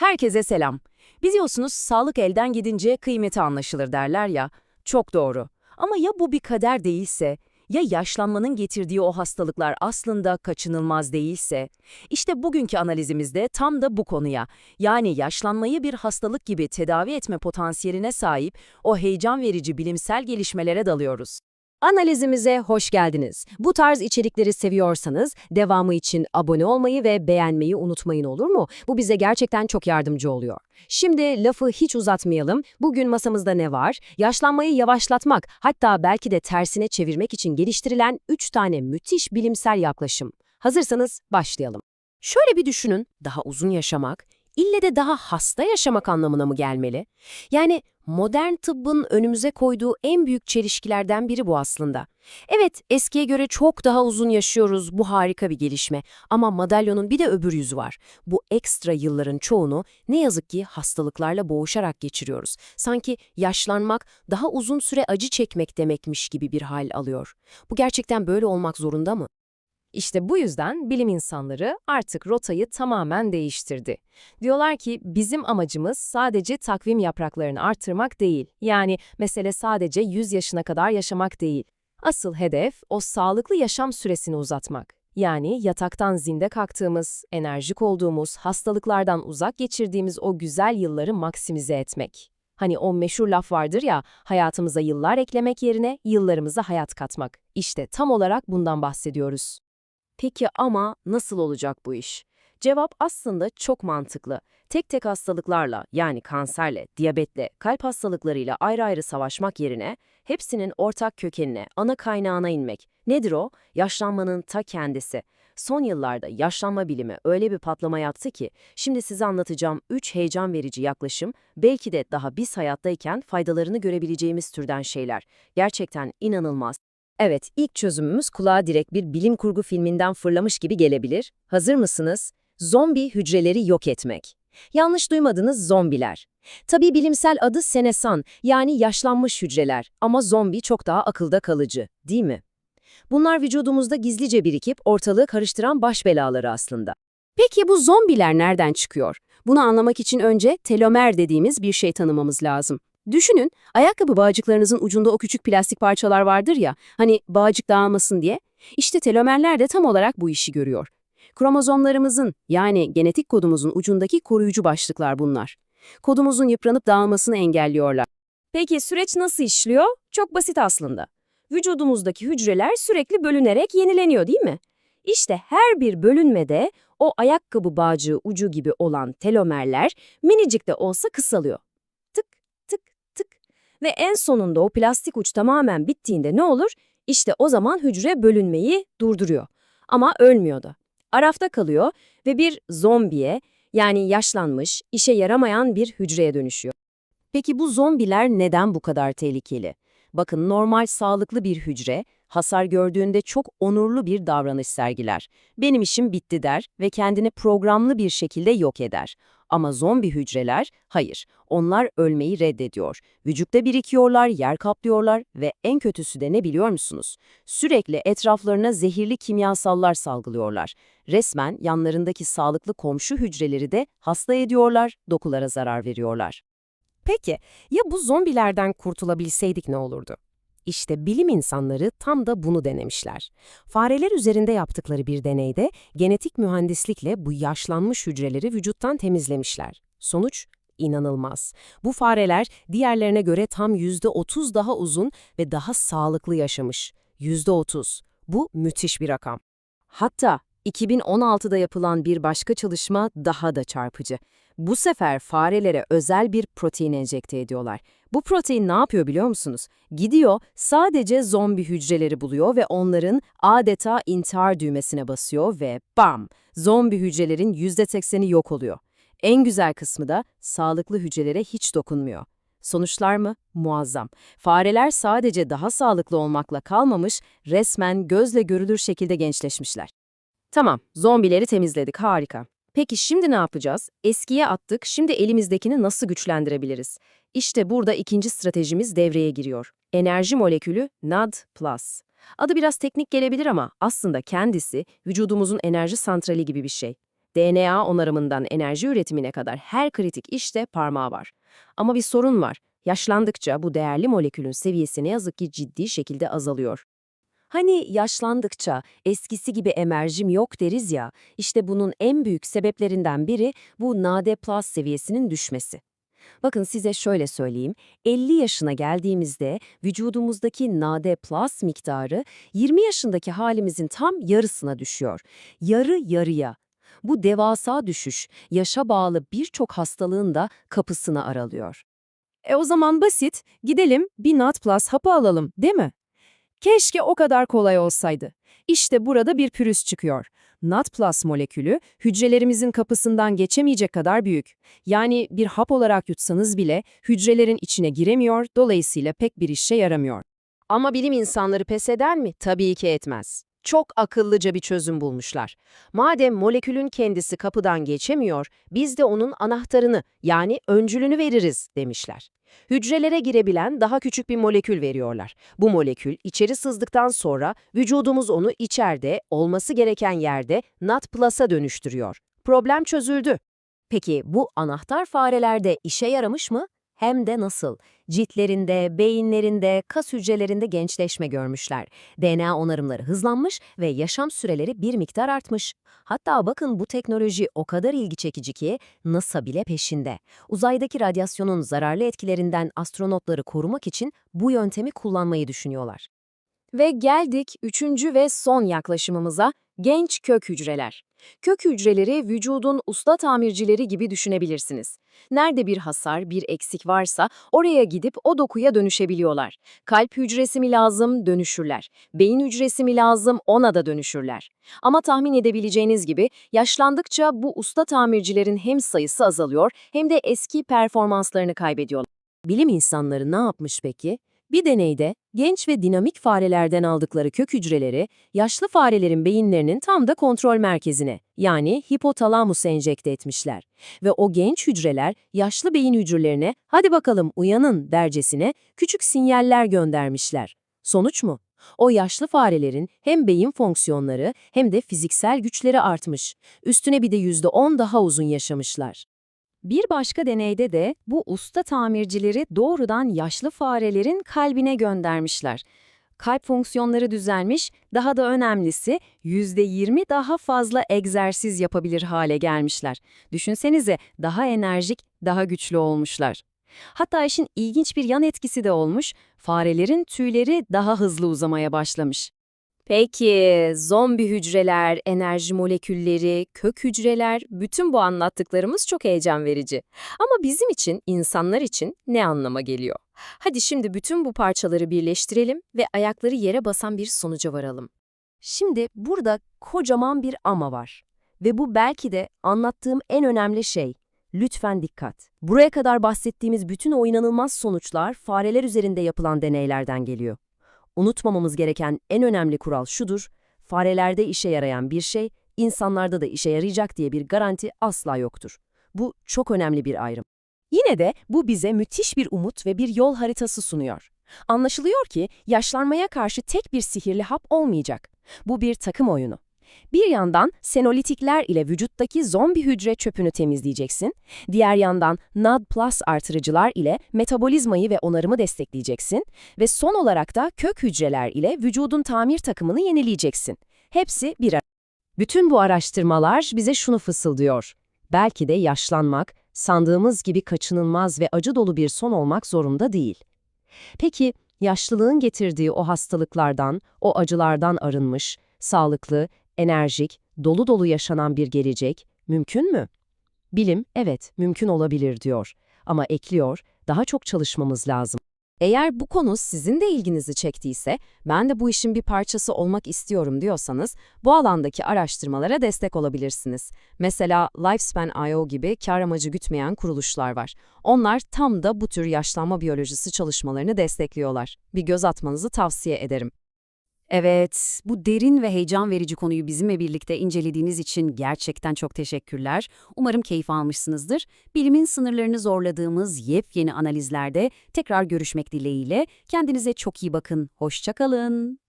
Herkese selam. Biliyorsunuz sağlık elden gidince kıymeti anlaşılır derler ya. Çok doğru. Ama ya bu bir kader değilse, ya yaşlanmanın getirdiği o hastalıklar aslında kaçınılmaz değilse? İşte bugünkü analizimizde tam da bu konuya, yani yaşlanmayı bir hastalık gibi tedavi etme potansiyeline sahip o heyecan verici bilimsel gelişmelere dalıyoruz. Analizimize hoş geldiniz. Bu tarz içerikleri seviyorsanız devamı için abone olmayı ve beğenmeyi unutmayın olur mu? Bu bize gerçekten çok yardımcı oluyor. Şimdi lafı hiç uzatmayalım. Bugün masamızda ne var? Yaşlanmayı yavaşlatmak, hatta belki de tersine çevirmek için geliştirilen 3 tane müthiş bilimsel yaklaşım. Hazırsanız başlayalım. Şöyle bir düşünün, daha uzun yaşamak, ille de daha hasta yaşamak anlamına mı gelmeli? Yani modern tıbbın önümüze koyduğu en büyük çelişkilerden biri bu aslında. Evet, eskiye göre çok daha uzun yaşıyoruz, bu harika bir gelişme. Ama madalyonun bir de öbür yüzü var. Bu ekstra yılların çoğunu ne yazık ki hastalıklarla boğuşarak geçiriyoruz. Sanki yaşlanmak daha uzun süre acı çekmek demekmiş gibi bir hal alıyor. Bu gerçekten böyle olmak zorunda mı? İşte bu yüzden bilim insanları artık rotayı tamamen değiştirdi. Diyorlar ki bizim amacımız sadece takvim yapraklarını artırmak değil. Yani mesele sadece 100 yaşına kadar yaşamak değil. Asıl hedef o sağlıklı yaşam süresini uzatmak. Yani yataktan zinde kalktığımız, enerjik olduğumuz, hastalıklardan uzak geçirdiğimiz o güzel yılları maksimize etmek. Hani o meşhur laf vardır ya, hayatımıza yıllar eklemek yerine yıllarımıza hayat katmak. İşte tam olarak bundan bahsediyoruz. Peki ama nasıl olacak bu iş? Cevap aslında çok mantıklı. Tek tek hastalıklarla yani kanserle, diyabetle, kalp hastalıklarıyla ayrı ayrı savaşmak yerine hepsinin ortak kökenine, ana kaynağına inmek. Nedir o? Yaşlanmanın ta kendisi. Son yıllarda yaşlanma bilimi öyle bir patlama yaptı ki şimdi size anlatacağım 3 heyecan verici yaklaşım belki de daha biz hayattayken faydalarını görebileceğimiz türden şeyler. Gerçekten inanılmaz. Evet, ilk çözümümüz kulağa direkt bir bilim kurgu filminden fırlamış gibi gelebilir. Hazır mısınız? Zombi hücreleri yok etmek. Yanlış duymadınız zombiler. Tabii bilimsel adı senesan yani yaşlanmış hücreler ama zombi çok daha akılda kalıcı, değil mi? Bunlar vücudumuzda gizlice birikip ortalığı karıştıran baş belaları aslında. Peki bu zombiler nereden çıkıyor? Bunu anlamak için önce telomer dediğimiz bir şey tanımamız lazım. Düşünün, ayakkabı bağcıklarınızın ucunda o küçük plastik parçalar vardır ya, hani bağcık dağılmasın diye. İşte telomerler de tam olarak bu işi görüyor. Kromozomlarımızın yani genetik kodumuzun ucundaki koruyucu başlıklar bunlar. Kodumuzun yıpranıp dağılmasını engelliyorlar. Peki süreç nasıl işliyor? Çok basit aslında. Vücudumuzdaki hücreler sürekli bölünerek yenileniyor değil mi? İşte her bir bölünmede o ayakkabı bağcığı ucu gibi olan telomerler minicik de olsa kısalıyor. Ve en sonunda o plastik uç tamamen bittiğinde ne olur? İşte o zaman hücre bölünmeyi durduruyor. Ama ölmüyor da. Arafta kalıyor ve bir zombiye yani yaşlanmış, işe yaramayan bir hücreye dönüşüyor. Peki bu zombiler neden bu kadar tehlikeli? Bakın normal sağlıklı bir hücre hasar gördüğünde çok onurlu bir davranış sergiler. Benim işim bitti der ve kendini programlı bir şekilde yok eder. Ama zombi hücreler hayır, onlar ölmeyi reddediyor. Vücutta birikiyorlar, yer kaplıyorlar ve en kötüsü de ne biliyor musunuz? Sürekli etraflarına zehirli kimyasallar salgılıyorlar. Resmen yanlarındaki sağlıklı komşu hücreleri de hasta ediyorlar, dokulara zarar veriyorlar. Peki, ya bu zombilerden kurtulabilseydik ne olurdu? İşte bilim insanları tam da bunu denemişler. Fareler üzerinde yaptıkları bir deneyde genetik mühendislikle bu yaşlanmış hücreleri vücuttan temizlemişler. Sonuç inanılmaz. Bu fareler diğerlerine göre tam %30 daha uzun ve daha sağlıklı yaşamış. %30. Bu müthiş bir rakam. Hatta 2016'da yapılan bir başka çalışma daha da çarpıcı. Bu sefer farelere özel bir protein enjekte ediyorlar. Bu protein ne yapıyor biliyor musunuz? Gidiyor, sadece zombi hücreleri buluyor ve onların adeta intihar düğmesine basıyor ve bam! Zombi hücrelerin %80'i yok oluyor. En güzel kısmı da sağlıklı hücrelere hiç dokunmuyor. Sonuçlar mı? Muazzam. Fareler sadece daha sağlıklı olmakla kalmamış, resmen gözle görülür şekilde gençleşmişler. Tamam, zombileri temizledik, harika. Peki şimdi ne yapacağız? Eskiye attık, şimdi elimizdekini nasıl güçlendirebiliriz? İşte burada ikinci stratejimiz devreye giriyor. Enerji molekülü NAD+. Adı biraz teknik gelebilir ama aslında kendisi vücudumuzun enerji santrali gibi bir şey. DNA onarımından enerji üretimine kadar her kritik işte parmağı var. Ama bir sorun var. Yaşlandıkça bu değerli molekülün seviyesi ne yazık ki ciddi şekilde azalıyor. Hani yaşlandıkça eskisi gibi emerjim yok deriz ya, işte bunun en büyük sebeplerinden biri bu NAD+ seviyesinin düşmesi. Bakın size şöyle söyleyeyim, 50 yaşına geldiğimizde vücudumuzdaki NAD+ miktarı 20 yaşındaki halimizin tam yarısına düşüyor. Yarı yarıya. Bu devasa düşüş, yaşa bağlı birçok hastalığın da kapısını aralıyor. E o zaman basit, gidelim bir NAD+ hapı alalım, değil mi? Keşke o kadar kolay olsaydı. İşte burada bir pürüz çıkıyor. NAD+ molekülü hücrelerimizin kapısından geçemeyecek kadar büyük. Yani bir hap olarak yutsanız bile hücrelerin içine giremiyor, dolayısıyla pek bir işe yaramıyor. Ama bilim insanları pes eder mi? Tabii ki etmez. Çok akıllıca bir çözüm bulmuşlar. Madem molekülün kendisi kapıdan geçemiyor, biz de onun anahtarını yani öncülünü veririz demişler. Hücrelere girebilen daha küçük bir molekül veriyorlar. Bu molekül içeri sızdıktan sonra vücudumuz onu içeride, olması gereken yerde NAD+'a dönüştürüyor. Problem çözüldü. Peki bu anahtar farelerde işe yaramış mı? Hem de nasıl? Ciltlerinde, beyinlerinde, kas hücrelerinde gençleşme görmüşler. DNA onarımları hızlanmış ve yaşam süreleri bir miktar artmış. Hatta bakın bu teknoloji o kadar ilgi çekici ki NASA bile peşinde. Uzaydaki radyasyonun zararlı etkilerinden astronotları korumak için bu yöntemi kullanmayı düşünüyorlar. Ve geldik üçüncü ve son yaklaşımımıza, genç kök hücreler. Kök hücreleri vücudun usta tamircileri gibi düşünebilirsiniz. Nerede bir hasar, bir eksik varsa oraya gidip o dokuya dönüşebiliyorlar. Kalp hücresi mi lazım, dönüşürler. Beyin hücresi mi lazım, ona da dönüşürler. Ama tahmin edebileceğiniz gibi yaşlandıkça bu usta tamircilerin hem sayısı azalıyor hem de eski performanslarını kaybediyorlar. Bilim insanları ne yapmış peki? Bir deneyde genç ve dinamik farelerden aldıkları kök hücreleri yaşlı farelerin beyinlerinin tam da kontrol merkezine yani hipotalamusa enjekte etmişler. Ve o genç hücreler yaşlı beyin hücrelerine hadi bakalım uyanın dercesine küçük sinyaller göndermişler. Sonuç mu? O yaşlı farelerin hem beyin fonksiyonları hem de fiziksel güçleri artmış. Üstüne bir de %10 daha uzun yaşamışlar. Bir başka deneyde de bu usta tamircileri doğrudan yaşlı farelerin kalbine göndermişler. Kalp fonksiyonları düzelmiş, daha da önemlisi %20 daha fazla egzersiz yapabilir hale gelmişler. Düşünsenize daha enerjik, daha güçlü olmuşlar. Hatta işin ilginç bir yan etkisi de olmuş, farelerin tüyleri daha hızlı uzamaya başlamış. Peki, zombi hücreler, enerji molekülleri, kök hücreler, bütün bu anlattıklarımız çok heyecan verici. Ama bizim için, insanlar için ne anlama geliyor? Hadi şimdi bütün bu parçaları birleştirelim ve ayakları yere basan bir sonuca varalım. Şimdi burada kocaman bir ama var. Ve bu belki de anlattığım en önemli şey. Lütfen dikkat. Buraya kadar bahsettiğimiz bütün o inanılmaz sonuçlar fareler üzerinde yapılan deneylerden geliyor. Unutmamamız gereken en önemli kural şudur, farelerde işe yarayan bir şey, insanlarda da işe yarayacak diye bir garanti asla yoktur. Bu çok önemli bir ayrım. Yine de bu bize müthiş bir umut ve bir yol haritası sunuyor. Anlaşılıyor ki yaşlanmaya karşı tek bir sihirli hap olmayacak. Bu bir takım oyunu. Bir yandan senolitikler ile vücuttaki zombi hücre çöpünü temizleyeceksin. Diğer yandan NAD+ artırıcılar ile metabolizmayı ve onarımı destekleyeceksin. Ve son olarak da kök hücreler ile vücudun tamir takımını yenileyeceksin. Hepsi bir arada. Bütün bu araştırmalar bize şunu fısıldıyor. Belki de yaşlanmak, sandığımız gibi kaçınılmaz ve acı dolu bir son olmak zorunda değil. Peki, yaşlılığın getirdiği o hastalıklardan, o acılardan arınmış, sağlıklı, enerjik, dolu dolu yaşanan bir gelecek mümkün mü? Bilim, evet, mümkün olabilir diyor. Ama ekliyor, daha çok çalışmamız lazım. Eğer bu konu sizin de ilginizi çektiyse, ben de bu işin bir parçası olmak istiyorum diyorsanız, bu alandaki araştırmalara destek olabilirsiniz. Mesela Lifespan.io gibi kar amacı gütmeyen kuruluşlar var. Onlar tam da bu tür yaşlanma biyolojisi çalışmalarını destekliyorlar. Bir göz atmanızı tavsiye ederim. Evet, bu derin ve heyecan verici konuyu bizimle birlikte incelediğiniz için gerçekten çok teşekkürler. Umarım keyif almışsınızdır. Bilimin sınırlarını zorladığımız yepyeni analizlerde tekrar görüşmek dileğiyle. Kendinize çok iyi bakın. Hoşçakalın.